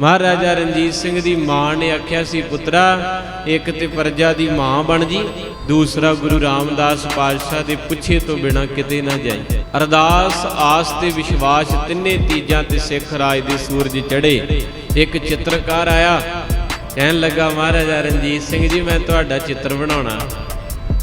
ਮਹਾਰਾਜਾ ਰਣਜੀਤ ਸਿੰਘ ਦੀ ਮਾਂ ਨੇ ਆਖਿਆ ਸੀ, ਪੁੱਤਰਾ, ਇੱਕ ਤੇ ਪਰਜਾ ਦੀ ਮਾਂ ਬਣ ਜੀ, ਦੂਸਰਾ ਗੁਰੂ ਰਾਮਦਾਸ ਪਾਤਸ਼ਾਹ ਦੇ ਪੁੱਛੇ ਤੋਂ ਬਿਨਾ ਕਿਤੇ ਨਾ ਜਾਈ। ਅਰਦਾਸ, ਆਸ ਤੇ ਵਿਸ਼ਵਾਸ ਤਿੰਨੇ ਤੀਜਾਂ ਤੇ ਸਿੱਖ ਰਾਜ ਦੇ ਸੂਰਜ ਚੜੇ ਇੱਕ ਚਿੱਤਰਕਾਰ ਆਇਆ, ਕਹਿਣ ਲੱਗਾ, ਮਹਾਰਾਜਾ ਰਣਜੀਤ ਸਿੰਘ ਜੀ, ਮੈਂ ਤੁਹਾਡਾ ਚਿੱਤਰ ਬਣਾਉਣਾ।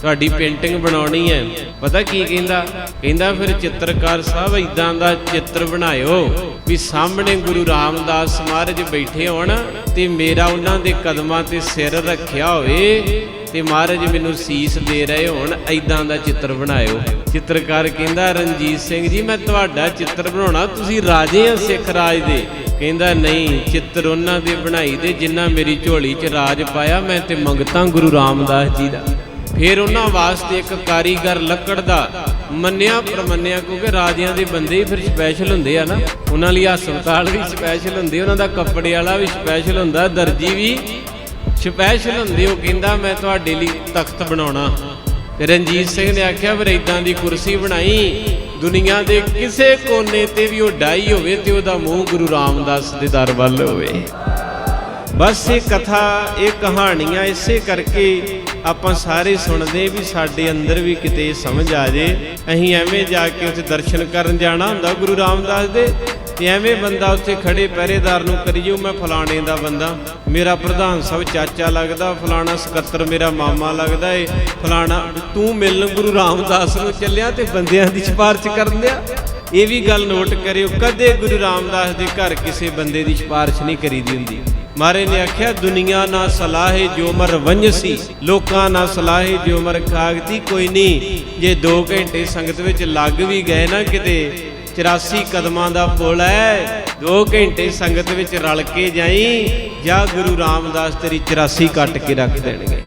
ਤੁਹਾਡੀ ਪੇਂਟਿੰਗ ਬਣਾਉਣੀ ਹੈ। ਪਤਾ ਕੀ ਕਹਿੰਦਾ? ਕਹਿੰਦਾ ਫਿਰ ਚਿੱਤਰਕਾਰ ਸਾਹਿਬ ਇਦਾਂ ਦਾ ਚਿੱਤਰ ਬਣਾਇਓ ਵੀ ਸਾਹਮਣੇ ਗੁਰੂ ਰਾਮਦਾਸ ਮਹਾਰਾਜ ਬੈਠੇ ਹੋਣ ਤੇ ਮੇਰਾ ਉਹਨਾਂ ਦੇ ਕਦਮਾਂ ਤੇ ਸਿਰ ਰੱਖਿਆ ਹੋਵੇ ਤੇ ਮਹਾਰਾਜ ਮੈਨੂੰ ਸੀਸ ਦੇ ਰਹੇ ਹੋਣ ਐਦਾਂ ਦਾ ਚਿੱਤਰ ਬਣਾਇਓ। ਚਿੱਤਰਕਾਰ ਕਹਿੰਦਾ, ਰਣਜੀਤ ਸਿੰਘ ਜੀ, ਮੈਂ ਤੁਹਾਡਾ ਚਿੱਤਰ ਬਣਾਉਣਾ, ਤੁਸੀਂ ਰਾਜੇ ਆ ਸਿੱਖ ਰਾਜ ਦੇ। ਕਹਿੰਦਾ, ਨਹੀਂ, ਚਿੱਤਰ ਉਹਨਾਂ ਦੇ ਬਣਾਈ ਦੇ, ਜਿਨ੍ਹਾਂ ਮੇਰੀ ਝੋਲੀ 'ਚ ਰਾਜ ਪਾਇਆ, ਮੈਂ ਤੇ ਮੰਗਤਾ ਗੁਰੂ ਰਾਮਦਾਸ ਜੀ ਦਾ। ਫਿਰ ਉਹਨਾਂ ਵਾਸਤੇ ਇੱਕ ਕਾਰੀਗਰ ਲੱਕੜ ਦਾ ਮੰਨਿਆ ਪਰਮੰਨਿਆ, ਕਿਉਂਕਿ ਰਾਜਿਆਂ ਦੇ ਬੰਦੇ ਹੀ ਫਿਰ ਸਪੈਸ਼ਲ ਹੁੰਦੇ ਆ ਨਾ। ਉਹਨਾਂ ਲਈ ਹਸਪਤਾਲ ਵੀ ਸਪੈਸ਼ਲ ਹੁੰਦੇ, ਉਹਨਾਂ ਦਾ ਕੱਪੜੇ ਵਾਲਾ ਵੀ ਸਪੈਸ਼ਲ ਹੁੰਦਾ, ਦਰਜੀ ਵੀ ਸਪੈਸ਼ਲ ਹੁੰਦੇ। ਉਹ ਕਹਿੰਦਾ, ਮੈਂ ਤੁਹਾਡੇ ਲਈ ਤਖਤ ਬਣਾਉਣਾ। ਤੇ ਰਣਜੀਤ ਸਿੰਘ ਨੇ ਆਖਿਆ, ਫਿਰ ਇਦਾਂ ਦੀ ਕੁਰਸੀ ਬਣਾਈ, ਦੁਨੀਆ ਦੇ ਕਿਸੇ ਕੋਨੇ ਤੇ ਵੀ ਉਹ ਡਾਈ ਹੋਵੇ ਤੇ ਉਹਦਾ ਮੂੰਹ ਗੁਰੂ ਰਾਮਦਾਸ ਦੇ ਦਰ ਵੱਲ ਹੋਵੇ। ਬਸ ਇਹ ਕਥਾ, ਇਹ ਕਹਾਣੀਆਂ ਇਸੇ ਕਰਕੇ ਆਪਾਂ ਸਾਰੇ ਸੁਣਦੇ ਵੀ ਸਾਡੇ ਅੰਦਰ ਵੀ ਕਿਤੇ ਸਮਝ ਆ ਜੇ। ਅਸੀਂ ਐਵੇਂ ਜਾ ਕੇ ਉੱਥੇ ਦਰਸ਼ਨ ਕਰਨ ਜਾਣਾ ਹੁੰਦਾ ਗੁਰੂ ਰਾਮਦਾਸ ਦੇ ਤੇ ਐਵੇਂ ਬੰਦਾ ਉੱਥੇ ਖੜੇ ਪਹਿਰੇਦਾਰ ਨੂੰ ਕਰੀਓ ਮੈਂ ਫਲਾਣੇ ਦਾ ਬੰਦਾ। ਮੇਰਾ ਪ੍ਰਧਾਨ ਸਭ ਚਾਚਾ ਲੱਗਦਾ, ਫਲਾਣਾ ਸਕੱਤਰ ਮੇਰਾ ਮਾਮਾ ਲੱਗਦਾ ਏ। ਫਲਾਣਾ, ਤੂੰ ਮਿਲਣ ਗੁਰੂ ਰਾਮਦਾਸ ਨੂੰ ਚੱਲਿਆ ਤੇ ਬੰਦਿਆਂ ਦੀ ਸਿਫਾਰਿਸ਼ ਕਰਨ ਦਿਆ? ਇਹ ਵੀ ਗੱਲ ਨੋਟ ਕਰਿਓ, ਕਦੇ ਗੁਰੂ ਰਾਮਦਾਸ ਦੇ ਘਰ ਕਿਸੇ ਬੰਦੇ ਦੀ ਸਿਫਾਰਿਸ਼ ਨਹੀਂ ਕਰੀਦੀ ਹੁੰਦੀ। ਮਾਰੇ ਨੇ ਆਖਿਆ, ਦੁਨੀਆ ਨਾ ਸਲਾਹੇ ਜੋ ਮਰ ਵੰਜਸੀ ਲੋਕਾਂ ਨਾ ਸਲਾਹੇ ਜੋ ਮਰ ਕਾਗਤੀ ਕੋਈ ਨਹੀਂ ਜੇ 2 ਘੰਟੇ ਸੰਗਤ ਵਿੱਚ ਲੱਗ ਵੀ ਗਏ ਨਾ ਕਿਤੇ 84 ਕਦਮਾਂ ਦਾ ਪੁਲ ਹੈ 2 ਘੰਟੇ ਸੰਗਤ ਵਿੱਚ ਰਲ ਕੇ ਜਾਈ, ਜਾਂ ਗੁਰੂ ਰਾਮਦਾਸ ਤੇਰੀ 84 ਕੱਟ ਕੇ ਰੱਖ ਦੇਣਗੇ।